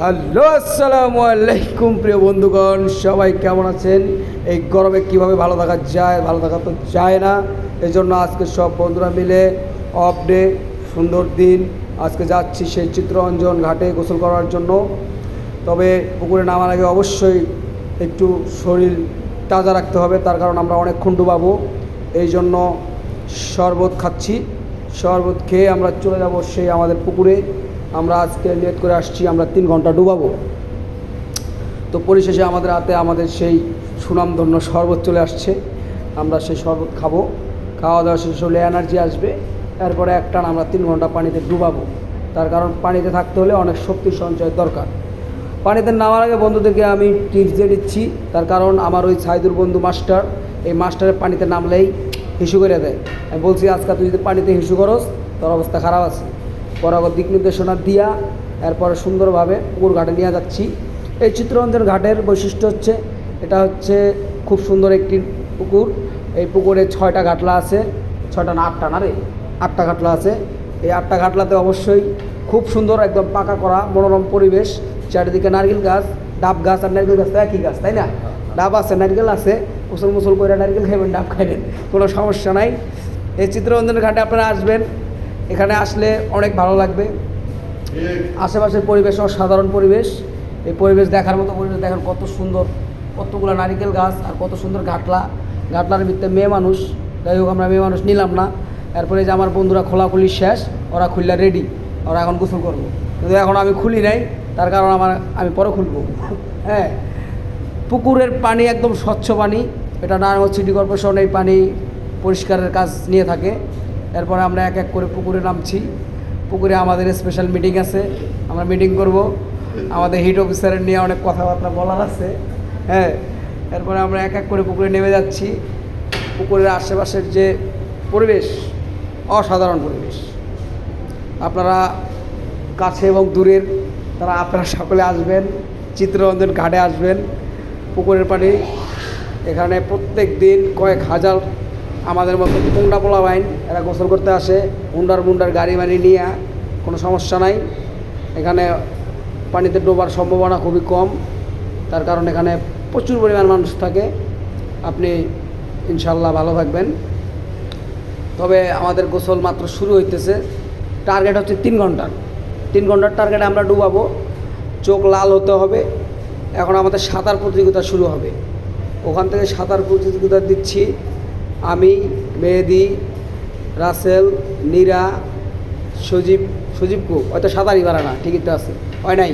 Hello, আসসালামু আলাইকুম প্রিয় বন্ধুগণ, সবাই কেমন আছেন? এই গরমে কীভাবে ভালো থাকা যায়, ভালো থাকা তো যায় না এই জন্য আজকে সব বন্ধুরা মিলে অফ ডে সুন্দর দিন। আজকে যাচ্ছি সেই চিত্ররঞ্জন ঘাটে গোসল করার জন্য। তবে পুকুরে নামার আগে অবশ্যই একটু শরীর তাজা রাখতে হবে, তার কারণ আমরা অনেকক্ষণ ডুবাবো। এই জন্য শরবত খাচ্ছি। শরবত খেয়ে আমরা চলে যাব সেই আমাদের পুকুরে। আমরা আজকে লেট করে আসছি, আমরা তিন ঘণ্টা ডুবাবো। তো পরিশেষে আমাদের হাতে আমাদের সেই সুনামধন্য শরবত চলে আসছে। আমরা সেই শরবত খাব। খাওয়া দাওয়া শেষ হলে এনার্জি আসবে। এরপরে একটান আমরা তিন ঘণ্টা পানিতে ডুবাবো। তার কারণ পানিতে থাকতে হলে অনেক শক্তি সঞ্চয় দরকার। পানিতে নামার আগে বন্ধুদেরকে আমি টিপস দিয়ে দিচ্ছি। তার কারণ আমার ওই সাইদুর বন্ধু মাস্টার, এই মাস্টারের পানিতে নামলেই হিসু করে দেয়। আমি বলছি আজকাল তুই যদি পানিতে হিসু করস, তোর অবস্থা খারাপ আছে। বরাবর দিক নির্দেশনা দিয়া এরপরে সুন্দরভাবে পুকুর ঘাটে নিয়ে যাচ্ছি। এই চিত্ররঞ্জন ঘাটের বৈশিষ্ট্য হচ্ছে, এটা হচ্ছে খুব সুন্দর একটি পুকুর। এই পুকুরে ছয়টা ঘাটলা আছে, ছয়টা না, আটটা না রে? আটটা ঘাটলা আছে। এই আটটা ঘাটলাতে অবশ্যই খুব সুন্দর একদম পাকা করা মনোরম পরিবেশ। চারিদিকে নারকেল গাছ, ডাব গাছ আর নারকেল গাছ তো একই গাছ, তাই না? ডাব আছে, নারকেল আছে মুসল মুসল করে নারকেল খাইবেন, ডাব খাইবেন, কোনো সমস্যা নাই। এই চিত্ররঞ্জন ঘাটে আপনারা আসবেন এখানে আসলে অনেক ভালো লাগবে। আশেপাশের পরিবেশ অসাধারণ পরিবেশ। এই পরিবেশ দেখার মতো পরিবেশ, দেখেন কত সুন্দর, কতগুলো নারিকেল গাছ আর কত সুন্দর ঘাটলা। ঘাটলার ভিতরে মেয়ে মানুষ, যাই হোক আমরা মেয়ে মানুষ নিলাম না। এরপরে যে আমার বন্ধুরা খোলাখুলি শেষ, ওরা খুললা রেডি ওরা এখন গোসল করব। কিন্তু এখন আমি খুলি নাই, তার কারণ আমার, আমি পরে খুলবো। হ্যাঁ পুকুরের পানি একদম স্বচ্ছ পানি, এটা নারায়ণগঞ্জ সিটি কর্পোরেশন এই পানি পরিষ্কারের কাজ নিয়ে থাকে। এরপরে আমরা এক এক করে পুকুরে নামছি। পুকুরে আমাদের স্পেশাল মিটিং আছে। আমরা মিটিং করব। আমাদের হিট অফিসারের নিয়ে অনেক কথাবার্তা বলার আছে। হ্যাঁ এরপরে আমরা এক এক করে পুকুরে নেমে যাচ্ছি। পুকুরের আশেপাশের যে পরিবেশ, অসাধারণ পরিবেশ। আপনারা কাছে এবং দূরের, তারা আপনারা সকলে আসবেন, চিত্ররঞ্জন ঘাটে আসবেন। পুকুরের পানি এখানে প্রত্যেক দিন কয়েক হাজার আমাদের মতো মুন্ডা পোলা বাইন, এরা গোসল করতে আসে মুন্ডার মুন্ডার গাড়ি বাড়ি নিয়ে, কোনো সমস্যা নাই। এখানে পানিতে ডোবার সম্ভাবনা খুবই কম, তার কারণ এখানে প্রচুর পরিমাণ মানুষ থাকে। আপনি ইনশাল্লাহ ভালো থাকবেন। তবে আমাদের গোসল মাত্র শুরু হইতেছে। টার্গেট হচ্ছে তিন ঘণ্টার। তিন ঘণ্টার টার্গেটে আমরা ডুবাবো। চোখ লাল হতে হবে। এখন আমাদের সাঁতার প্রতিযোগিতা শুরু হবে। ওখান থেকে সাঁতার প্রতিযোগিতা দিচ্ছি। আমি, মেহেদি, রাসেল, নীরা, সজীব সজীব কু, হয়তো সাঁতারই পারে না ঠিকই তো আছে, হয় নাই।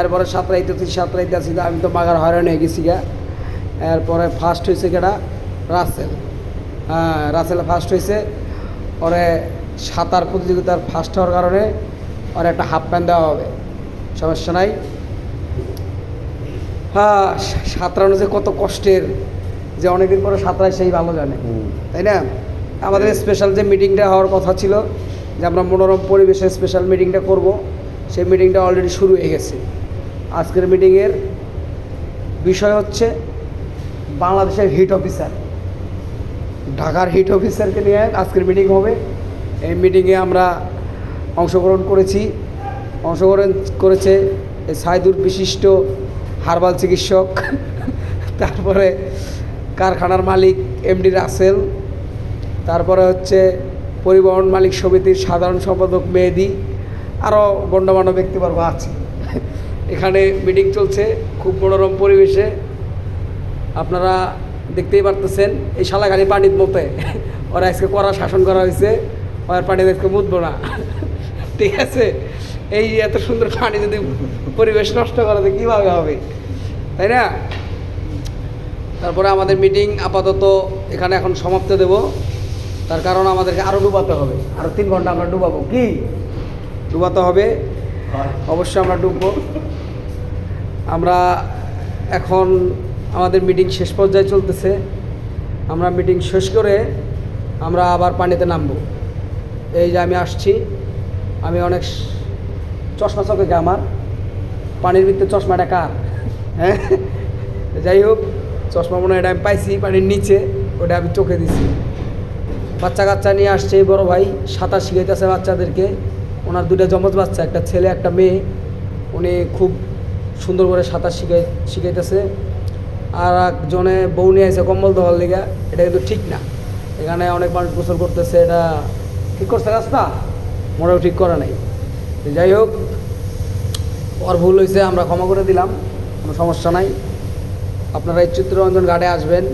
এরপরে সাঁতরাইতে সাঁতরাইতে আছি আমি তো মাগার হয়রান হয়ে গেছি গা। এরপরে ফার্স্ট হয়েছে কেটা রাসেল। হ্যাঁ রাসেল ফার্স্ট হয়েছে ওরে সাঁতার প্রতিযোগিতার ফার্স্ট হওয়ার কারণে ওর একটা হাফ প্যান্ট দেওয়া হবে, সমস্যা নাই। হ্যাঁ সাঁতরানো যে কত কষ্টের যে অনেকদিন পরে সাঁতরায় সেই ভালো জানে। তাই না? আমাদের স্পেশাল যে মিটিংটা হওয়ার কথা ছিল যে আমরা মনোরম পরিবেশে স্পেশাল মিটিংটা করব সেই মিটিংটা অলরেডি শুরু হয়ে গেছে। আজকের মিটিংয়ের বিষয় হচ্ছে বাংলাদেশের হিট অফিসার ঢাকার হিট অফিসারকে নিয়ে আজকের মিটিং হবে। এই মিটিংয়ে আমরা অংশগ্রহণ করেছি। অংশগ্রহণ করেছে এই সাইদুর বিশিষ্ট হার্বাল চিকিৎসক। তারপরে কারখানার মালিক এমডি রাসেল। তারপরে হচ্ছে পরিবহন মালিক সমিতির সাধারণ সম্পাদক মেহেদি। আরও গণ্যমান্য ব্যক্তিবর্গ আছে। এখানে মিটিং চলছে খুব মনোরম পরিবেশে। আপনারা দেখতেই পারতেছেন, এই শালাখানি পানির মতে। ওরা আজকে কড়া শাসন করা হয়েছে, ওর পানি আজকে মুদবো না। ঠিক আছে, এই এত সুন্দর পানি যদি পরিবেশ নষ্ট করা করাতে কীভাবে হবে? তাই না? তারপরে আমাদের মিটিং আপাতত এখানে এখন সমাপ্ত দেব। তার কারণ আমাদেরকে আরও ডুবাতে হবে। আরও তিন ঘণ্টা আমরা ডুবাবো। কি? ডুবাতে হবে? অবশ্যই আমরা ডুববো। আমরা এখন আমাদের মিটিং শেষ পর্যায়ে চলতেছে। আমরা মিটিং শেষ করে আমরা আবার পানিতে নামবো। এই যে আমি আসছি। আমি অনেক চশমা চোখে গে আমার? পানির ভিতরে চশমাটা কার? হ্যাঁ? যাই হোক। চশমা মনে এটা আমি পাইছি, পানির নিচে, ওটা আমি চোখে দিছি। বাচ্চা কাচ্চা নিয়ে আসছে বড় ভাই, সাঁতার শিখাইতেছে বাচ্চাদেরকে। ওনার দুটো জমজ বাচ্চা, একটা ছেলে, একটা মেয়ে। উনি খুব সুন্দর করে সাঁতার শিখাই, শিখাইতেছে। আর একজনে বউ নিয়ে আছে কম্বল দেওয়ার লিগা, এটা কিন্তু ঠিক না। এখানে অনেক মানুষ গোসল করতেছে, এটা ঠিক করছে রাস্তা? মোটেও ঠিক করা নাই। যাই হোক, ওর ভুল হয়েছে আমরা ক্ষমা করে দিলাম, কোনো সমস্যা নাই। আপনারা এই চিত্তরঞ্জন ঘাটে আসবেন।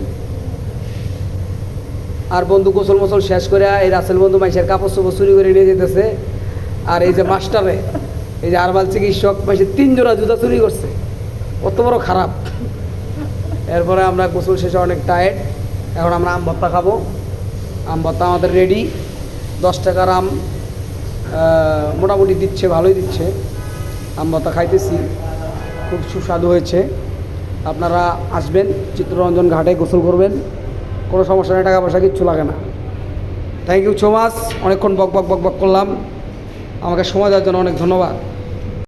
আর বন্ধু গোসল মোসল শেষ করে এই রাসেল বন্ধু মাইসের কাপড় চোপড় চুরি করে নিয়ে যেতেছে। আর এই যে মাস্টারে, এই যে আরবাল চিকিৎসক মাইসের তিন জোড়া জুতা চুরি করছে। কত বড় খারাপ। এরপরে আমরা গোসল শেষে অনেক টায়ার্ড এখন আমরা আম ভর্তা খাব। আম ভর্তা আমাদের রেডি দশ টাকার আম মোটামুটি দিচ্ছে, ভালোই দিচ্ছে। আম ভর্তা খাইতেছি। খুব সুস্বাদু হয়েছে। আপনারা আসবেন, চিত্তরঞ্জন ঘাটে গোসল করবেন, কোনো সমস্যা নেই, টাকা পয়সা কিচ্ছু লাগে না। থ্যাংক ইউ সো মাচ অনেকক্ষণ বক বক বক বক করলাম। আমাকে সময় দেওয়ার জন্য অনেক ধন্যবাদ।